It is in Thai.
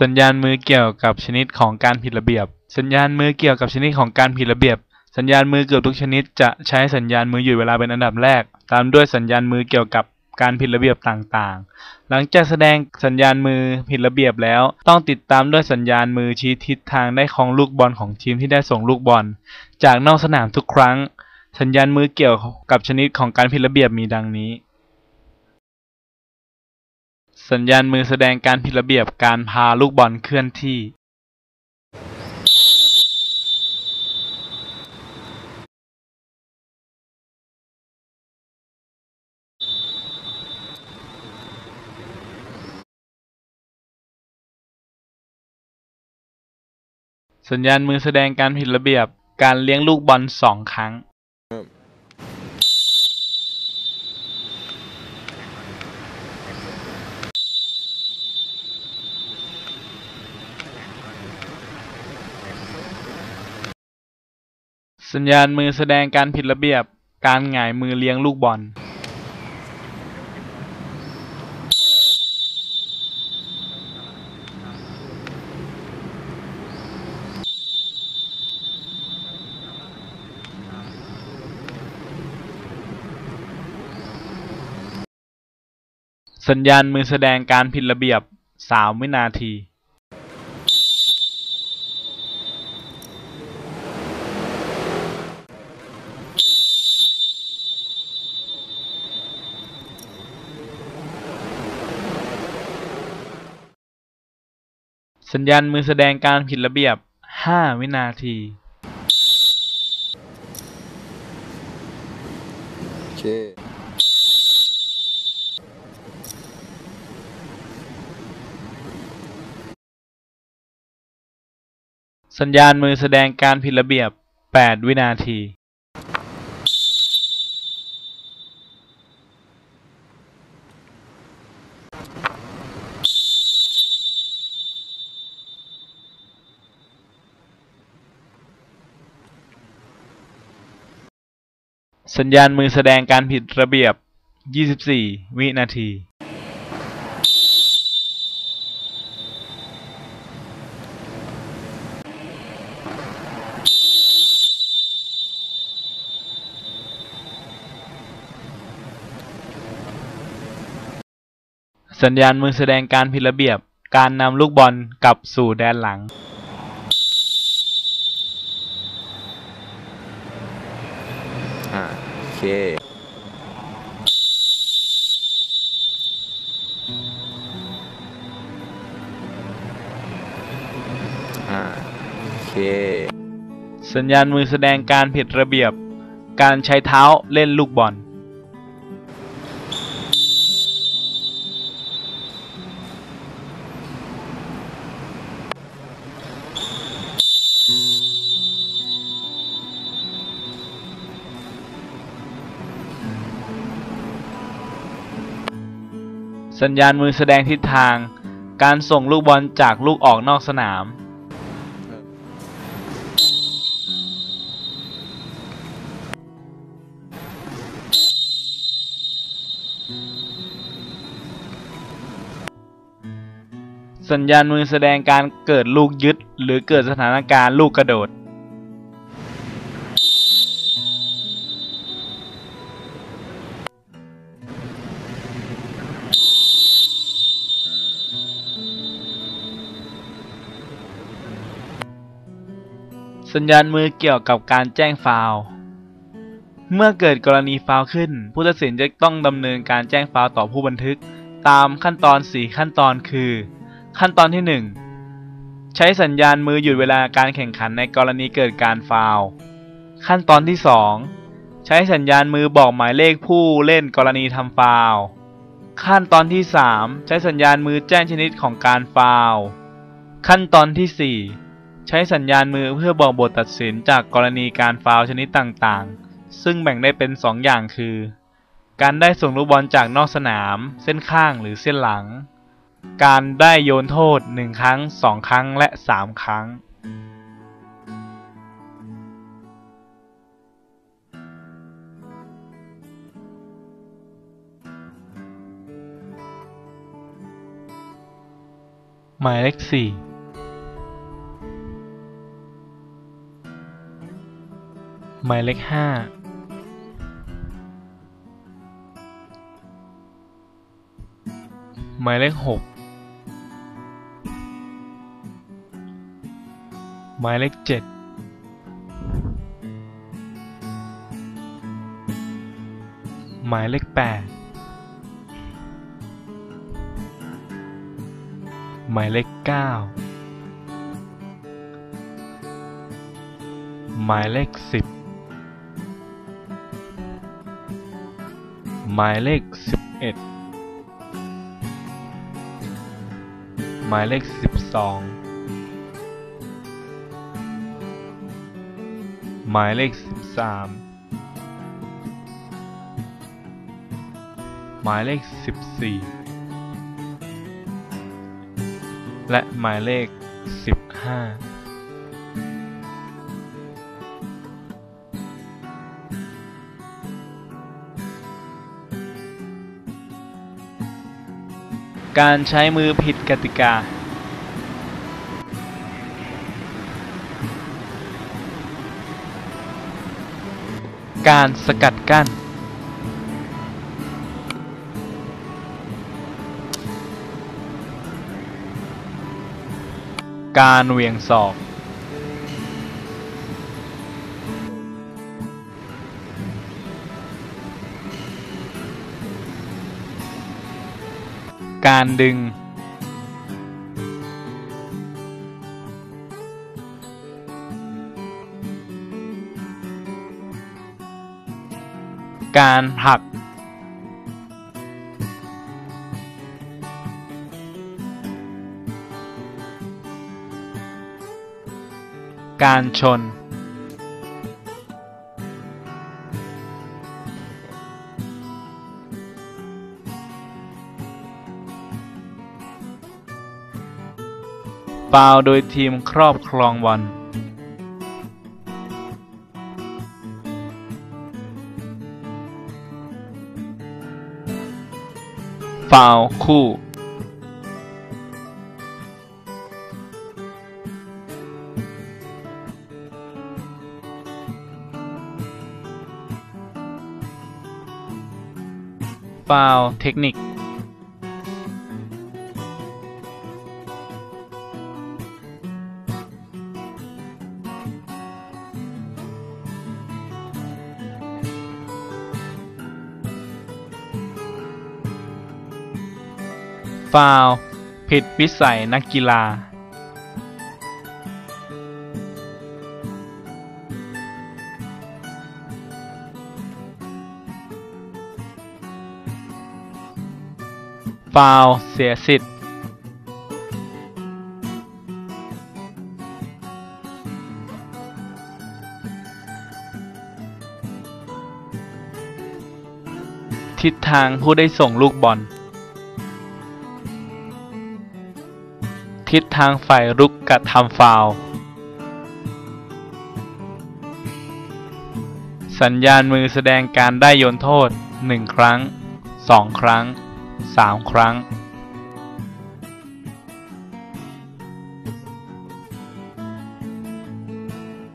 สัญญาณมือเกี่ยวกับชนิดของการผิดระเบียบ สัญญาณมือเกี่ยวกับชนิดของการผิดระเบียบ สัญญาณมือเกือบทุกชนิดจะใช้สัญญาณมือหยุดเวลาเป็นอันดับแรก ตามด้วยสัญญาณมือเกี่ยวกับการผิดระเบียบต่างๆ หลังจากแสดงสัญญาณมือผิดระเบียบแล้ว ต้องติดตามด้วยสัญญาณมือชี้ทิศทางได้ของลูกบอลของทีมที่ได้ส่งลูกบอล จากนอกสนามทุกครั้ง สัญญาณมือเกี่ยวกับชนิดของการผิดระเบียบมีดังนี้ สัญญาณมือแสดงการผิดระเบียบการพาลูกบอลเคลื่อนที่สัญญาณมือแสดงการผิดระเบียบการเลี้ยงลูกบอลสองครั้ง สัญญาณมือแสดงการผิดระเบียบ การหงายมือเลี้ยงลูกบอล สัญญาณมือแสดงการผิดระเบียบ 3 วินาที สัญญาณมือแสดงการผิดระเบียบ 5 วินาที โอเค สัญญาณมือแสดงการผิดระเบียบ 8 วินาที สัญญาณมือแสดงการผิดระเบียบ 24 วินาทีสัญญาณมือแสดงการผิดระเบียบ การนำลูกบอลกลับสู่แดนหลังาโอเคอ่าโอเค สัญญาณมือแสดงการผิดระเบียบ การใช้เท้าเล่นลูกบอล สัญญาณมือแสดงทิศทาง การส่งลูกบอลจากลูกออกนอกสนาม สัญญาณมือแสดงการเกิดลูกยึด หรือเกิดสถานการณ์ลูกกระโดด สัญญาณมือเกี่ยวกับการแจ้งฟาวเมื่อเกิดกรณีฟาวขึ้น ผู้ตัดสินจะต้องดำเนินการแจ้งฟาวต่อผู้บันทึก ตามขั้นตอน 4 ขั้นตอนคือ ขั้นตอนที่ 1 ใช้สัญญาณมือหยุดเวลาการแข่งขันในกรณีเกิดการฟาวขั้นตอนที่ 2 ใช้สัญญาณมือบอกหมายเลขผู้เล่นกรณีทำฟาวขั้นตอนที่ 3 ใช้สัญญาณมือแจ้งชนิดของการฟาวขั้นตอนที่ 4 ใช้สัญญาณมือเพื่อบอกบทตัดสินจากกรณีการฟาวชนิดต่างๆ ซึ่งแบ่งได้เป็น 2 อย่างคือ การได้ส่งลูกบอลจากนอกสนาม เส้นข้างหรือเส้นหลัง การได้โยนโทษ 1 ครั้ง 2 ครั้งและ 3 ครั้งหมายเลขสี่ หมายเลขห้าหมายเลขหกหมายเลขเจ็ดหมายเลขแปดหมายเลขเก้าหมายเลขสิบ หมายเลข 11 หมายเลข 12 หมายเลข 13 หมายเลข 14 และหมายเลข 15 การใช้มือผิดกติกา การสกัดกั้น การเหวี่ยงศอก การดึง การผลัก การชน ฟาวล์โดยทีมครอบครองบอลฟาวคู่ฟาวเทคนิค ฟาวผิดวิสัยนักกีฬาฟาวเสียสิทธิ์ทิศทางผู้ได้ส่งลูกบอล ทิศทางฝ่ายรุกกระทำฟาวสัญญาณมือแสดงการได้โยนโทษ 1 ครั้ง 2 ครั้ง 3 ครั้ง